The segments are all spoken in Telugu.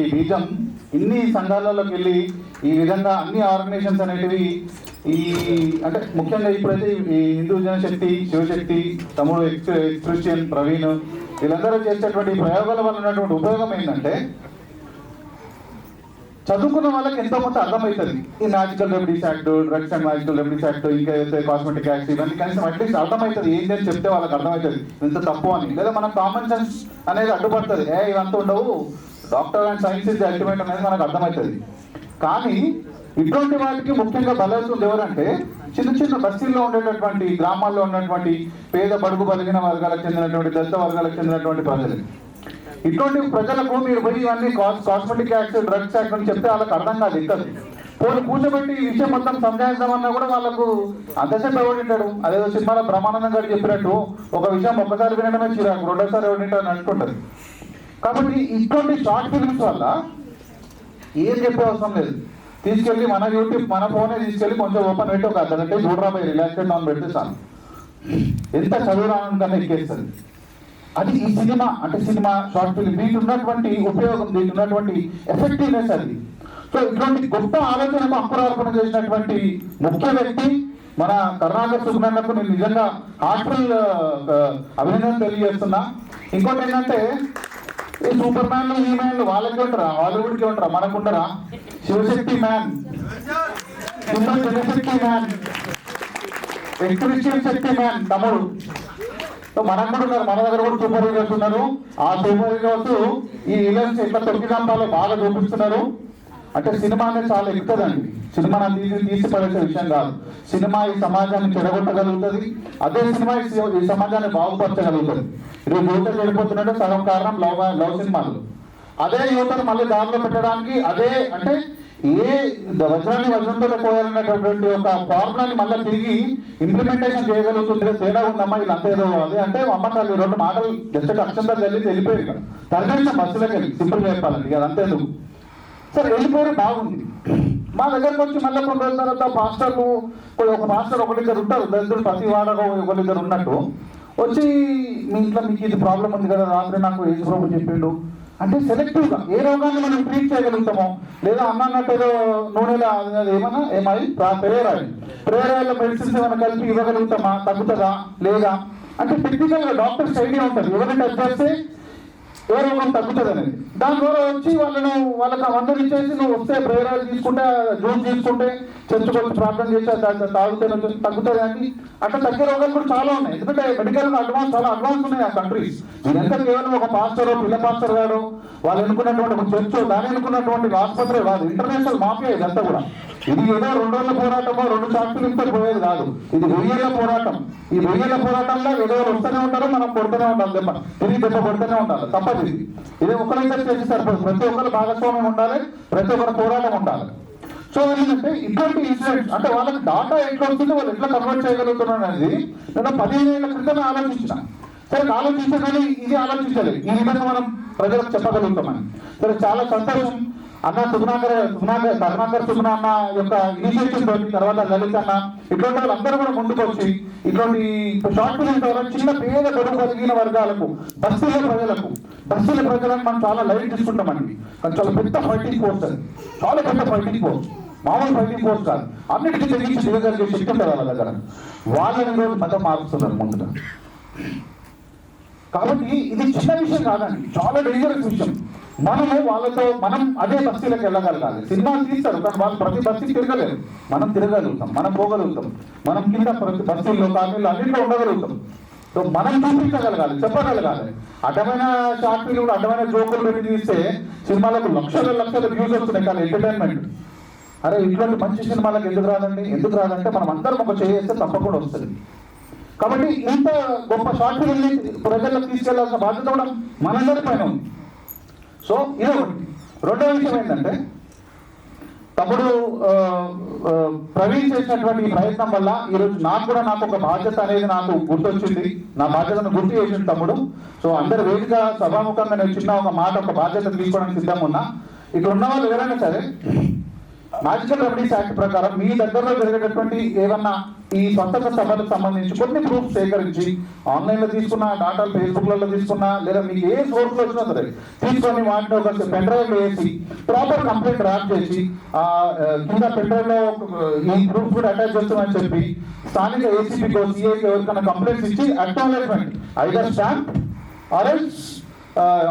ఈ బీజం ఇన్ని సంఘాలలోకి వెళ్ళి ఈ విధంగా అన్ని ఆర్గనైజేషన్స్ అనేటివి ఈ అంటే ముఖ్యంగా ఇప్పుడైతే ఈ హిందూ జనశక్తి శివశక్తి తమ్ముడు క్రిస్టియన్ ప్రవీణ్ వీళ్ళందరూ చేసేటువంటి ప్రయోగాల వల్ల ఉన్నటువంటి ఉపయోగం ఏంటంటే చదువుకున్న వాళ్ళకి ఎంతో కొంత అర్థమవుతుంది. ఈ magical remedies act drugs and magical remedies act ఇంకా ఏదైతే కాస్మెటిక్ యాక్ట్ ఇవన్నీ కనీసం అట్లీస్ట్ అర్థమవుతుంది. ఏంటి అని చెప్తే వాళ్ళకి అర్థమవుతుంది. ఇంత తప్పు అని. లేదా మన కామన్ సెన్స్ అనేది అడ్డుపడుతుంది. ఏ ఇవంతా ఉండవు. Doctor and science is ultimate అనేది మనకు అర్థమవుతుంది. కానీ ఇటువంటి వాటికి ముఖ్యంగా బలవుతుంది ఎవరంటే చిన్న చిన్న బస్తీల్లో ఉండేటటువంటి గ్రామాల్లో ఉన్నటువంటి పేద బడుగు బలిగిన వర్గాలకు చెందినటువంటి దళిత వర్గాలకు చెందినటువంటి ప్రజలు. ఇటువంటి ప్రజలకు మీరు పోయి ఇవన్నీ కాస్మెటిక్ యాక్ట్ డ్రగ్స్ యాక్ట్ అని చెప్తే వాళ్ళకి అర్థం కాదు ఎక్కదు పోనీ కూర్చోబెట్టి ఈ విషయం మొత్తం సంజాయిద్దామన్నా కూడా వాళ్ళకు అంతసేపు ఎవడింటాడు అదేదో సినిమాలో బ్రహ్మానందం గారు చెప్పినట్టు ఒక విషయం ఒక్కసారి వినడమే చిరాకు. రెండోసారి ఎవరు వింటారు అనుకుంటారు కాబట్టి ఇటువంటి షార్ట్ ఫిల్మ్స్ వల్ల ఏం చెప్పే అవసరం లేదు. తీసుకెళ్ళి మన యూట్యూబ్ మన ఫోనే తీసుకెళ్ళి కొంచెం ఓపెన్ పెట్టి ఒక అర్ధగంట చూడరా పోయి రిలాక్స్ ఆన్ పెడితే చాలు. ఎంత చదువు ఎక్కేస్తుంది. అది ఈ సినిమా అంటే సినిమా షార్ట్ ఫిల్మ్ దీనికి ఉన్నటువంటి ఉపయోగం దీనికి ఉన్నటువంటి ఎఫెక్టివ్నెస్ అది. సో ఇటువంటి గొప్ప ఆలోచనకు అంకురార్పణ చేసినటువంటి ముఖ్య వ్యక్తి మన కర్ణాటక సుబ్రహ్మణ్యకు నేను నిజంగా హార్ట్ఫుల్ అభినందన తెలియజేస్తున్నా. ఇంకోటి ఏంటంటే సూపర్ మ్యాన్లు ఈ మ్యాన్లు వాళ్ళకి ఉంటారా హాలీవుడ్కి ఉంటారా మనకు ఉండరా Shivashakti man. Super Janashakti man. Excretion Shakti man తమ్ముడు. మనం కూడా ఉన్నారు మన దగ్గర కూడా సూపర్ హీరోస్ ఉన్నారు. ఆ సూపర్ హీరోస్ ఈ విలన్స్ ఎట్లా తొక్కి చంపాలో బాగా చూపిస్తున్నారు. అంటే సినిమా అనేది చాలా ఎక్కుతుందండి సినిమా తీసి విషయం కాదు. సినిమా ఈ సమాజాన్ని చెడగొట్టగలుగుతుంది. అదే సినిమా ఈ సమాజాన్ని బాగుపరచగలుగుతుంది. రేపు యువత చెడిపోతున్నట్టు సగం కారణం లవ్ లవ్ సినిమాలు. అదే యువతను మళ్ళీ దారిలో పెట్టడానికి అదే అంటే ఏ వజ్రాన్ని వజ్రంతో పోయాలనేటటువంటి ఒక ఫార్ములాని మళ్ళీ తిరిగి ఇంప్లిమెంటేషన్ చేయగలుగుతుంది తేడా ఉందమ్మా వీళ్ళంతా ఏదో అది అంటే అమ్మకాలు రెండు మాటలు జస్ట్ అక్షంతా తెలిసి వెళ్ళిపోయారు ఇక్కడ తరగతి బస్సులకు వెళ్ళి సింపుల్ చెప్పాలండి అది అదంతా సార్ సరే వెళ్ళిపోయారు బాగుంది. మా దగ్గరకు వచ్చి మళ్ళీ కొన్ని రోజుల తర్వాత పాస్టర్లు ఇప్పుడు ఒక పాస్టర్ ఒకరిద్దరు ఉంటారు. దళితులు ప్రతి వాడగా ఒకరిద్దరు ఉన్నట్టు. వచ్చి మీ ఇంట్లో మీకు ఇది ప్రాబ్లం ఉంది కదా రాత్రి నాకు ఏజ్ ప్రాబ్లం చెప్పిండు. అంటే సెలెక్టివ్గా ఏ రోగాన్ని మనం ట్రీట్ చేయగలుగుతామో లేదా అన్న అన్నట్టు ఏదో నూనెలో అది- ఏమన్నా ఏమై ప్రేయర్ అది ప్రేయర్ మెడిసిన్స్ ఏమైనా కలిపి ఇవ్వగలుగుతామా తగ్గుతుందా లేదా? అంటే టెక్నికల్గా డాక్టర్స్ ఐడియా ఉంటుంది ఎవరైనా టచ్ చేస్తే ఏ రోగం తగ్గుతుంది దాని ద్వారా వచ్చి వాళ్ళను వాళ్ళకి అందరూ చేసి నువ్వు వస్తే ప్రేరాలు తీసుకుంటే జ్యూస్ తీసుకుంటే చర్చకు ప్రార్థన చేస్తే దాని తాగితే నువ్వు తగ్గుతుంది అని. అట్లా తగ్గే రోగాలు కూడా చాలా ఉన్నాయి. ఎందుకంటే మెడికల్ అడ్వాన్స్ చాలా అడ్వాన్స్ ఉన్నాయి ఆ కంట్రీస్ ఇదంతా కేవలం ఒక పాస్టర్ పిల్ల పాస్టర్ గారు వాళ్ళు ఎన్నుకున్నటువంటి ఒక చర్చ్ దాని ఎన్నుకున్నటువంటి ఆసుపత్రి కాదు. ఇంటర్నేషనల్ మాఫియా ఇదంతా కూడా. ఇది ఏదో రెండు రోజుల పోరాటమో రెండు చార్టులు ఇంత పోయేది కాదు. ఇది వెయ్యేళ్ళ పోరాటం. ఈ వెయ్యేళ్ళ పోరాటంలో ఏదో వస్తూనే ఉంటారు మనం కొడుతూనే ఉండాలి దెబ్బ. తిరిగి దెబ్బ కొడుతూనే ఉండాలి. తప్పదు ఇది. ఇది ఒకరైతే చేసి సరిపోదు. ప్రతి ఒక్కరు భాగస్వామ్యం ఉండాలి ప్రతి ఒక్కరు పోరాటం ఉండాలి. సో ఏంటంటే ఇటువంటి ఇన్సిడెంట్స్ అంటే వాళ్ళకి డాటా ఎట్లా వస్తుంది వాళ్ళు ఎట్లా కన్వర్ట్ చేయగలుగుతున్నాను అనేది నేను పదిహేను ఏళ్ళ క్రితమే ఆలోచించిన. సరే ఆలోచించాలి ఇది ఆలోచించాలి ఈ విధంగా మనం ప్రజలకు చెప్పగలుగుతామని. సరే చాలా సంతోషం. అన్న సుగుణాకర్ సుగుణాకర్ కరుణాకర్ సుగుణ అన్న యొక్క ఇనిషియేటివ్ తోటి తర్వాత లలిత్ అన్న ఇటువంటి వాళ్ళందరూ కూడా ముందుకు వచ్చి ఇటువంటి షార్ట్ ఫిల్మ్ ద్వారా చిన్న పేద గడువు కలిగిన వర్గాలకు బస్సుల ప్రజలకు బస్సుల ప్రజలకు మనం చాలా లైట్ తీసుకుంటామండి కానీ చాలా పెద్ద ఫైటింగ్ ఫోర్స్ అది. చాలా పెద్ద ఫైటింగ్ ఫోర్స్ మామూలు ఫైటింగ్ ఫోర్స్ కాదు. అన్నిటికీ తెలిసి దిగగలిగే శక్తి ఉంటుంది వాళ్ళ దగ్గర. వాళ్ళని రోజు మతం మారుస్తున్నారు ముందుగా. కాబట్టి ఇది చిన్న విషయం కాదండి. చాలా డేంజరస్ విషయం. మనము వాళ్ళతో మనం అదే బస్తీలకు వెళ్ళగలగాలి. సినిమాలు తీస్తారు కానీ వాళ్ళు ప్రతి బస్తీ తిరగలేరు. మనం తిరగలుగుతాం మనం పోగలుగుతాం. మనం కింద ప్రతి బస్తీల్లో కాలనీలో అన్నింటిలో ఉండగలుగుతాం. సో మనం చూపించగలగాలి చెప్పగలగాలి. అడ్డమైన షార్ట్ కూడా అడ్డమైన జోకులు పెట్టి తీస్తే సినిమాలకు లక్షల లక్షల వ్యూస్ వస్తున్నాయి కానీ ఎంటర్టైన్మెంట్ అరే ఇటువంటి మంచి సినిమాలకు ఎందుకు రాదండి? ఎందుకు రాదంటే మనం అందరం ఒక చేస్తే తప్పకుండా వస్తుంది. కాబట్టి ఇంత గొప్ప షార్ట్ ఫిల్మ్ని ప్రజలకు తీసుకెళ్ళాల్సిన బాధ్యత కూడా మనందరి పైన ఉంది. సో ఇది ఒకటి. రెండో విషయం ఏంటంటే తమ్ముడు ప్రవీణ్ చేసినటువంటి ప్రయత్నం వల్ల ఈరోజు నాకు కూడా నాకు ఒక బాధ్యత అనేది నాకు గుర్తొచ్చింది. నా బాధ్యతను గుర్తు చేసింది తమ్ముడు. సో అందరు వేదిక సభాముఖంగా నేను చిన్న ఒక మాట ఒక బాధ్యత తీసుకోవడానికి సిద్ధంగా ఉన్నా. ఇక్కడ ఉన్న వాళ్ళు ఎవరైనా సరే మ్యాజికల్ రెమెడీస్ యాక్ట్ ప్రకారం మీ దగ్గరలో జరిగేటటువంటి ఏమన్నా ఈ స్వతంత్ర సభలకు సంబంధించి కొన్ని ప్రూఫ్ సేకరించి ఆన్లైన్లో తీసుకున్నా డాటా ఫేస్బుక్లలో తీసుకున్నా లేదా మీకు ఏ సోర్స్ వచ్చినా సరే తీసుకొని వాటిని ఒక పెన్ డ్రైవ్ వేసి ప్రాపర్ కంప్లైంట్ ర్యాప్ చేసి కింద పెన్ ఈ ప్రూఫ్ కూడా అటాచ్ చేస్తామని చెప్పి స్థానిక ఏసీపీకి సిఐకి ఎవరికైనా కంప్లైంట్స్ ఇచ్చి acknowledgement either stamp or else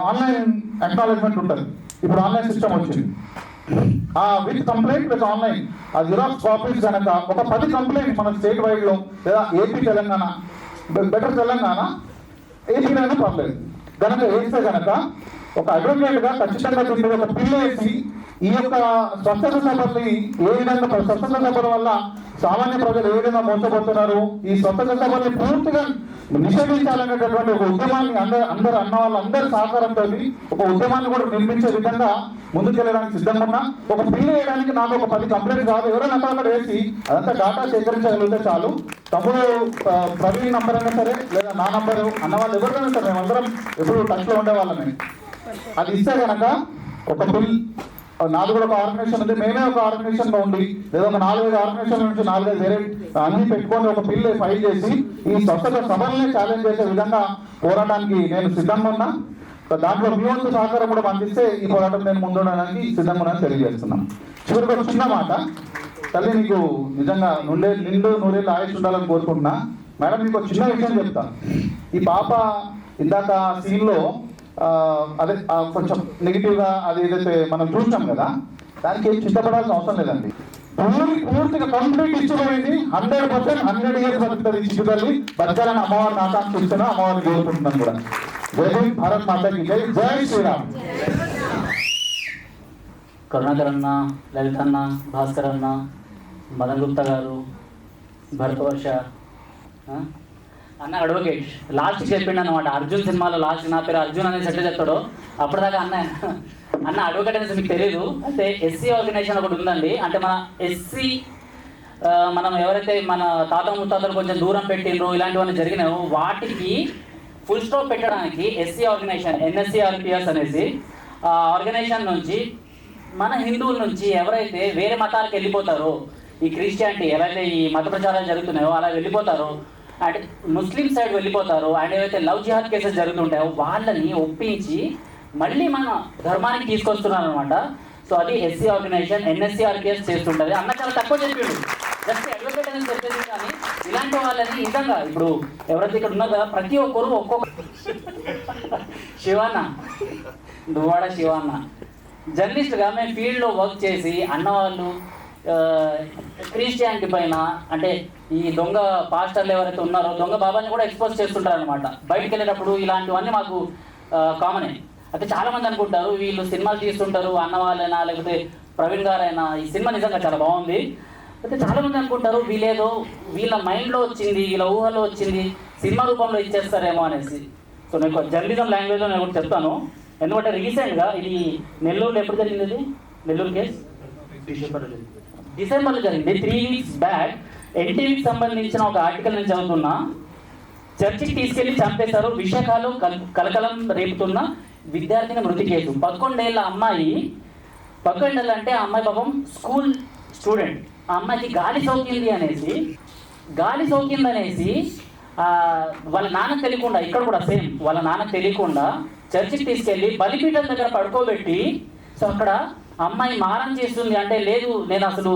online acknowledgement ఉంటుంది. ఇప్పుడు ఆన్లైన్ సిస్టమ్ వచ్చింది. విత్ కంప్లైంట్ విత్ ఆన్లైన్ ఆ జిరాక్స్ కాపీస్ కనుక ఒక పది కంప్లైంట్ మన స్టేట్ వైడ్లో లేదా ఏపీ తెలంగాణ బెటర్ తెలంగాణ ఏపీలోనే పర్లేదు కనుక వేస్తే కనుక ఒక అడ్వకేట్ ఖచ్చితంగా ఒక పిల్ల వేసి ఈ యొక్క స్వచ్ఛత సభల్ని ఏ విధంగా స్వచ్ఛత సభల వల్ల సామాన్య ప్రజలు ఏ విధంగా మోసపోతున్నారు? ఈ స్వచ్ఛత సభల్ని పూర్తిగా నిషేధించాలనేటటువంటి ఒక ఉద్యమాన్ని అందరు అందరు అన్న వాళ్ళందరి సహకారంతో ఒక ఉద్యమాన్ని కూడా నిర్మించే విధంగా ముందుకెళ్ళడానికి సిద్ధంగా ఉన్నా. ఒక ఫీల్ వేయడానికి నాకు ఒక పది కంప్లైంట్ కాదు ఎవరైనా అక్కడ వేసి అదంతా డాటా సేకరించగలిగితే చాలు. తమ్ముడు ప్రవీణ్ నంబర్ అయినా సరే లేదా నా నంబరు అన్న వాళ్ళు ఎవరైనా సరే మేమందరం ఎప్పుడు టచ్లో లో ఉండే అది ఇస్తే కనుక ఒక బిల్ నాది కూడా ఒక ఆర్గనైజేషన్ ఉంది. మేమే ఒక ఆర్గనైజేషన్లో ఉండి లేదా ఒక నాలుగైదు ఆర్గనైజేషన్ నుంచి నాలుగైదు వేరే అన్ని పెట్టుకొని ఒక బిల్ ఫైల్ చేసి ఈ స్వచ్ఛత సభల్ని ఛాలెంజ్ చేసే విధంగా పోరాటానికి నేను సిద్ధంగా ఉన్నా. దాంట్లో మీ వంతు సహకారం కూడా అందిస్తే ఈ పోరాటం నేను ముందుండడానికి సిద్ధంగా తెలియజేస్తున్నాను. చివరికి ఒక చిన్న మాట. తల్లి నీకు నిజంగా నుండే నిండు నూరేళ్ళు ఆయుష్ ఉండాలని కోరుకుంటున్నా. మేడం మీకు చిన్న విషయం చెప్తా. ఈ పాప ఇందాక సీన్లో అదే కొంచెం నెగిటివ్గా అది ఏదైతే మనం చూసినాం కదా దానికి ఏం చిత్తపడాల్సిన అవసరం లేదండి. పూర్తి పూర్తిగా కంప్లీట్ ఇచ్చిపోయింది హండ్రెడ్ పర్సెంట్ హండ్రెడ్ ఇయర్స్ బతుకుతుంది ఈ చిట్టు బతకాలని అమ్మవారిని ఆకాంక్షిస్తున్నా అమ్మవారిని కోరుకుంటున్నాను కూడా. జై భారత్ మాతకి జై జై శ్రీరామ్. కరుణాకర్ అన్న లలిత్ అన్న భాస్కర్ అన్న మదన్ గుప్తా గారు భరతవర్ష అన్న అడ్వకేట్. లాస్ట్ చెప్పిండు అనమాట అర్జున్ సినిమాలో లాస్ట్ నా పేరు అర్జున్ అనేది సెట్ చెప్తాడు అప్పటిదాకా అన్న అన్న అడ్వకేట్ అనేసి మీకు తెలియదు అయితే ఎస్సీ ఆర్గనైజేషన్ ఒకటి ఉందండి. అంటే మన ఎస్సీ మనం ఎవరైతే మన తాత ముత్తాతలు కొంచెం దూరం పెట్టిండ్రు ఇలాంటివన్నీ జరిగినాయో వాటికి ఫుల్ స్టాప్ పెట్టడానికి ఎస్సీ ఆర్గనైజేషన్ ఎన్ఎస్సీ ఆర్పిఎస్ అనేసి ఆర్గనైజేషన్ నుంచి మన హిందువుల నుంచి ఎవరైతే వేరే మతాలకు వెళ్ళిపోతారో ఈ క్రిస్టియానిటీ ఎవరైతే ఈ మత ప్రచారాలు జరుగుతున్నాయో అలా వెళ్ళిపోతారో అంటే ముస్లిం సైడ్ వెళ్ళిపోతారో. అండ్ ఏవైతే లవ్ జిహాద్ కేసెస్ జరుగుతుంటాయో వాళ్ళని ఒప్పించి మళ్ళీ మన ధర్మానికి తీసుకొస్తున్నారు అనమాట సో అది ఎస్సీ ఆర్గనైజేషన్ ఎన్ఎస్సీ ఆర్పిఎస్ చేస్తుంటుంది. అన్న చాలా తక్కువ చెప్పాడు. జస్ట్ అడ్వకేట్ అనేది చెప్పేది కానీ ఇలాంటి వాళ్ళని నిజంగా ఇప్పుడు ఎవరైతే ఇక్కడ ఉన్నారో కదా ప్రతి ఒక్కరు ఒక్కొక్క శివాన్న. దువ్వాడ శివన్న. జర్నలిస్ట్గా మేము ఫీల్డ్లో వర్క్ చేసి అన్నవాళ్ళు వాళ్ళు క్రిస్టియానిటీ పైన అంటే ఈ దొంగ పాస్టర్లు ఎవరైతే ఉన్నారో దొంగ బాబాని కూడా ఎక్స్పోజ్ చేస్తుంటారు అనమాట బయటకు వెళ్ళేటప్పుడు ఇలాంటివన్నీ మాకు కామనే అయితే చాలామంది అనుకుంటారు వీళ్ళు సినిమాలు తీస్తుంటారు అన్న వాళ్ళైనా లేకపోతే ప్రవీణ్ గారైనా ఈ సినిమా నిజంగా చాలా బాగుంది. అయితే చాలామంది అనుకుంటారు వీళ్ళేదో వీళ్ళ మైండ్లో వచ్చింది వీళ్ళ ఊహలో వచ్చింది సినిమా రూపంలో ఇచ్చేస్తారేమో అనేసి. సో నేను జర్నలిజం లాంగ్వేజ్లో నేను ఒకటి చెప్తాను. ఎందుకంటే రీసెంట్గా ఇది నెల్లూరులో ఎప్పుడు జరిగింది ఇది? నెల్లూరు కేసు? డిసెంబర్లో జరిగింది. త్రీ వీక్స్ బ్యాక్ ఎన్టీవీకి సంబంధించిన ఒక ఆర్టికల్ నేను చదువుతున్నా. చర్చికి తీసుకెళ్ళి చంపేశారు. విశాఖలో కలకలం రేపుతున్న విద్యార్థిని మృతి కేసు. పదకొండేళ్ళ అమ్మాయి పదకొండేళ్ళు అంటే ఆ అమ్మాయి పాపం స్కూల్ స్టూడెంట్. ఆ అమ్మాయికి గాలి సోకింది అనేసి గాలి సోకింది అనేసి వాళ్ళ నాన్నకు తెలియకుండా ఇక్కడ కూడా సేమ్ వాళ్ళ నాన్నకు తెలియకుండా చర్చికి తీసుకెళ్ళి బలిపీఠం దగ్గర పడుకోబెట్టి సో అక్కడ అమ్మాయి మారం చేస్తుంది అంటే లేదు నేను అసలు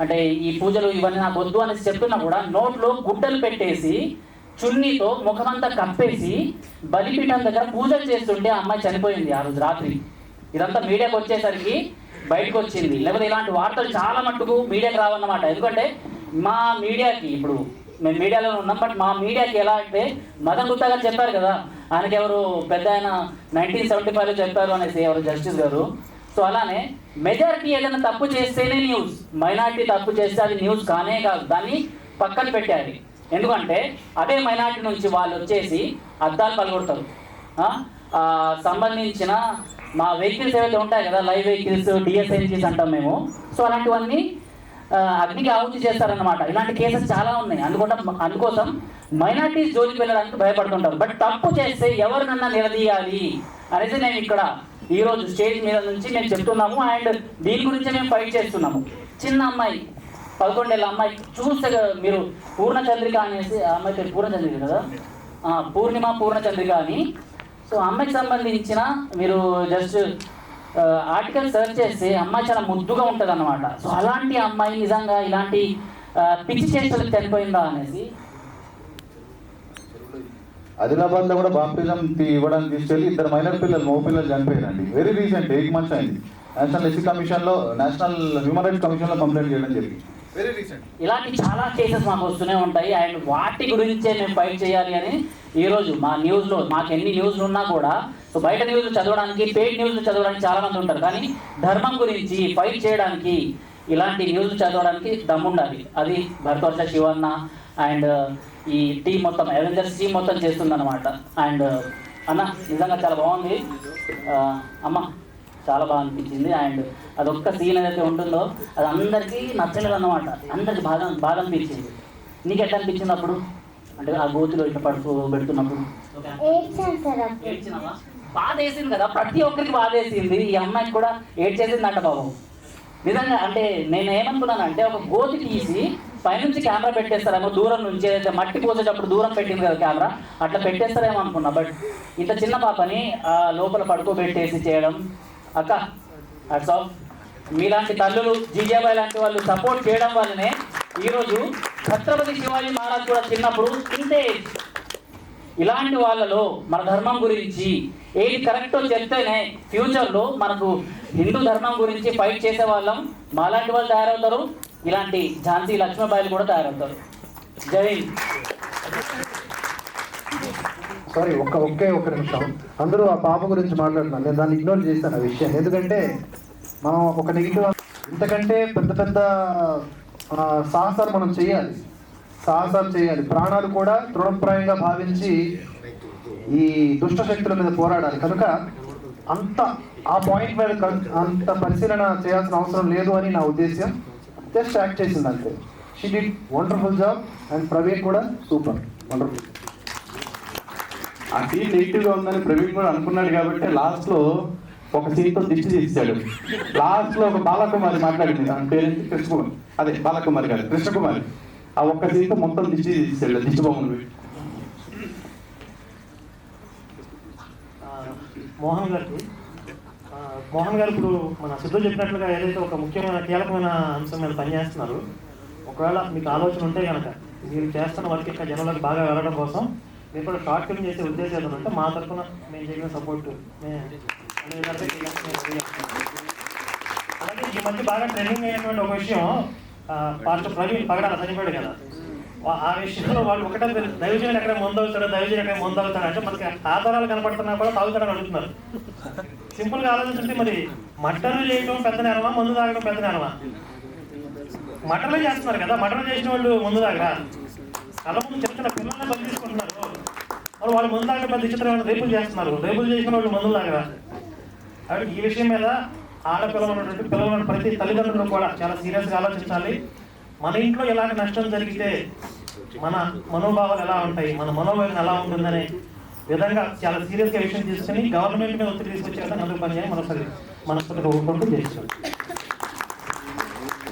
అంటే ఈ పూజలు ఇవన్నీ నాకు వద్దు అనేసి చెప్తున్నా కూడా నోట్లో గుడ్డలు పెట్టేసి చున్నీతో ముఖమంతా కప్పేసి బలిపీఠం దగ్గర పూజలు చేస్తుంటే ఆ అమ్మాయి చనిపోయింది ఆ రోజు రాత్రి. ఇదంతా మీడియాకి వచ్చేసరికి బయటకు వచ్చింది. లేకపోతే ఇలాంటి వార్తలు చాలా మట్టుకు మీడియాకి రావన్నమాట. ఎందుకంటే మా మీడియాకి ఇప్పుడు మేము మీడియాలో ఉన్నాం బట్ మా మీడియాకి ఎలా అంటే మదన్ గుప్తా గారు చెప్పారు కదా ఆయనకి ఎవరు పెద్ద ఆయన నైన్టీన్ సెవెంటీ ఫైవ్లో చెప్పారు అనేసి ఎవరు జస్టిస్ గారు. సో అలానే మెజారిటీ ఏదైనా తప్పు చేస్తేనే న్యూస్ మైనార్టీ తప్పు చేస్తే అది న్యూస్ కానే కాదు. దాన్ని పక్కన పెట్టాలి ఎందుకంటే అదే మైనార్టీ నుంచి వాళ్ళు వచ్చేసి అద్దాలు పలగొడతారు. సంబంధించిన మా వెహికల్స్ ఏవైతే ఉంటాయి కదా లైవ్ వెహికల్స్ డిఎస్ఎన్జీస్ అంటాం మేము. సో అలాంటివన్నీ అగ్నికి ఆహుతి చేస్తారన్నమాట. ఇలాంటి కేసెస్ చాలా ఉన్నాయి. అందుకోసం అందుకోసం మైనార్టీస్ జోలికి వెళ్ళడానికి భయపడుతుంటారు. బట్ తప్పు చేస్తే ఎవరినన్నా నిలదీయాలి? అనేసి నేను ఇక్కడ ఈరోజు స్టేజ్ మీద నుంచి మేము చెప్తున్నాము అండ్ దీని గురించి మేము ఫైట్ చేస్తున్నాము. చిన్న అమ్మాయి పదకొండేళ్ళ అమ్మాయి చూస్తే కదా మీరు పూర్ణచంద్రిక అనేసి ఆ అమ్మాయి పేరు పూర్ణచంద్రిక కదా? పూర్ణిమ పూర్ణచంద్రిక అని. సో అమ్మాయికి సంబంధించిన మీరు జస్ట్ ఆర్టికల్ సెర్చ్ చేస్తే అమ్మాయి చాలా ముద్దుగా ఉంటుంది అనమాట సో అలాంటి అమ్మాయి నిజంగా ఇలాంటి పిచ్చి చేష్టలకు చనిపోయిందా అనేసి ఆదిలాబాద్లో కూడా బాప్టిజం ఇవ్వడానికి తీసుకెళ్ళి ఇద్దరు మైనర్ పిల్లలు మగ పిల్లలు చనిపోయారండి. వెరీ రీసెంట్ ఎయిట్ మంత్స్ అయింది. నేషనల్ ఎస్సీ కమిషన్లో నేషనల్ హ్యూమన్ రైట్స్ కమిషన్లో కంప్లైంట్ చేయడం జరిగింది. వెరీ రీసెంట్ ఇలాంటి చాలా కేసెస్ మాకు వస్తూనే ఉంటాయి. అండ్ వాటి గురించే మేము ఫైట్ చేయాలి అని ఈరోజు మా న్యూస్లో మాకు ఎన్ని న్యూస్లు ఉన్నా కూడా సో బయట న్యూస్లు చదవడానికి పెయిడ్ న్యూస్లు చదవడానికి చాలా మంది ఉంటారు. కానీ ధర్మం గురించి ఫైట్ చేయడానికి ఇలాంటి న్యూస్లు చదవడానికి దమ్ముండాలి. అది భరతవర్ష శివన్న అండ్ ఈ టీం మొత్తం అవెంజర్స్ టీం మొత్తం చేస్తుందన్నమాట. అండ్ అన్న నిజంగా చాలా బాగుంది. అమ్మ చాలా బాగా అనిపించింది. అండ్ అదొక్క సీన్ ఏదైతే ఉంటుందో అది అందరికీ నచ్చలేదు అన్నమాట అందరికి బాగా బాగా అనిపించింది. నీకు ఎట్లా అనిపించింది అప్పుడు? అంటే ఆ గోతులో ఇట్లా పడుతూ పెడుతున్నప్పుడు? బాధ వేసింది కదా. ప్రతి ఒక్కరికి బాధ వేసింది ఈ అమ్మాయికి కూడా ఏడ్చేసింది అంట బాబు. నిజంగా అంటే నేను ఏమనుకున్నాను అంటే ఒక గోతి తీసి పైనుంచి కెమెరా పెట్టేస్తారేమో దూరం నుంచి ఏదైతే మట్టి పోసేటప్పుడు దూరం పెట్టింది కదా కెమెరా అట్లా పెట్టేస్తారేమో అనుకున్నా బట్ ఇంత చిన్న పాపని ఆ లోపల పడుకోబెట్టేసి చేయడం అక్క అట్స్ ఆఫ్ మీలాంటి తల్లులు జీజేబాయ్ లాంటి వాళ్ళు సపోర్ట్ చేయడం వల్లనే ఈరోజు ఛత్రపతి శివాజీ మహారాజ్ కూడా చిన్నప్పుడు ఇంతే. ఇలాంటి వాళ్ళలో మన ధర్మం గురించి ఏది కరెక్టో చెప్తేనే ఫ్యూచర్లో మనకు హిందూ ధర్మం గురించి ఫైట్ చేసే వాళ్ళం. మాలాంటి వాళ్ళు తయారవుతారు. ఇలాంటి ఝాన్సీ లక్ష్మీబాయిలు కూడా తయారవుతారు. జై సారీ ఒక్క ఒకే ఒక్క నిమిషం. అందరూ ఆ పాప గురించి మాట్లాడుతున్నాను నేను దాన్ని ఇగ్నోర్ చేశాను ఆ విషయం. ఎందుకంటే మనం ఒక నెగిటివ్ ఇంతకంటే పెద్ద పెద్ద సాహసాలు మనం చేయాలి. సాహసాలు చేయాలి. ప్రాణాలు కూడా తృణప్రాయంగా భావించి ఈ దుష్ట శక్తుల మీద పోరాడాలి. కనుక అంత ఆ పాయింట్ మీద అంత పరిశీలన చేయాల్సిన అవసరం లేదు అని నా ఉద్దేశం జస్ట్ యాక్ట్ చేసింది అంతే. She did wonderful job and Praveen కూడా సూపర్. వండర్ఫుల్ ఆ సీన్ నెగిటివ్గా ఉందని ప్రవీణ్ కూడా అనుకున్నాడు కాబట్టి లాస్ట్లో ఒక సీన్తో దిష్టి తీస్తాడు లాస్ట్లో ఒక బాలకుమారి మాట్లాడింది. దాని పేరు కృష్ణకుమారి. అదే బాలకుమారి కాదు కృష్ణకుమారి. ఆ ఒక్క సీన్ మొత్తం దిష్టి తీస్తాడు దిష్టి బొమ్మను మోహన్ గారికి మోహన్ గారు ఇప్పుడు మన సిద్ధు చెప్పినట్లుగా ఏదైతే ఒక ముఖ్యమైన కీలకమైన అంశం మీద పనిచేస్తున్నారు ఒకవేళ మీకు ఆలోచన ఉంటే కనుక మీరు చేస్తున్న వర్క్ ఇంకా జనాలకు బాగా వెళ్ళడం కోసం మీరు కూడా షార్ట్ ఫిల్మ్ చేసే ఉద్దేశం ఏంటంటే ఉంటే మా తరఫున మేము చేసిన సపోర్ట్ అలాగే ఈ మధ్య బాగా ట్రెండింగ్ అయినటువంటి ఒక విషయం పాస్టర్ ప్రవీణ్ పగడాల చనిపోయాడు కదా. ఆ విషయంలో వాళ్ళు ఒకటే తెలుసు, దైవజనుడు ఎక్కడ ముందవుతాడు? దైవజనుడు ఎక్కడ ముందవుతాడు? అంటే మనకి ఆధారాలు కనపడుతున్నా కూడా తాగుతాడని అడుగుతున్నారు. సింపుల్గా ఆలోచించండి మరి. మటన్లు చేయడం పెద్ద నేరమా? మందు తాగడం పెద్ద నేరమా? మటన్లు చేస్తున్నారు కదా. మటన్ చేసిన వాళ్ళు ముందు దాకా కళ్ళ ముందు చిన్న పిల్లల్ని బలి తీసుకుంటున్నారు. మరి వాళ్ళు ముందు దాకా పెద్ద చిత్రమైన రేపులు చేస్తున్నారు. రేపులు చేసిన వాళ్ళు మందు దాకా కాబట్టి ఈ విషయం మీద ఆడపిల్లలు ఉన్నటువంటి ప్రతి తల్లిదండ్రులు కూడా చాలా సీరియస్గా ఆలోచించాలి. మన ఇంట్లో ఎలాంటి నష్టం జరిగితే మన మనోభావాలు ఎలా ఉంటాయి మన మనోభావం ఎలా ఉంటుందనే విధంగా చాలా సీరియస్గా విషయం తీసుకుని గవర్నమెంట్ మీద ఒత్తిడి తీసుకొచ్చే విధంగా అందుకు పని చేయాలి. మనసారి మనస్ఫూర్తిగా ఊరుకుంటూ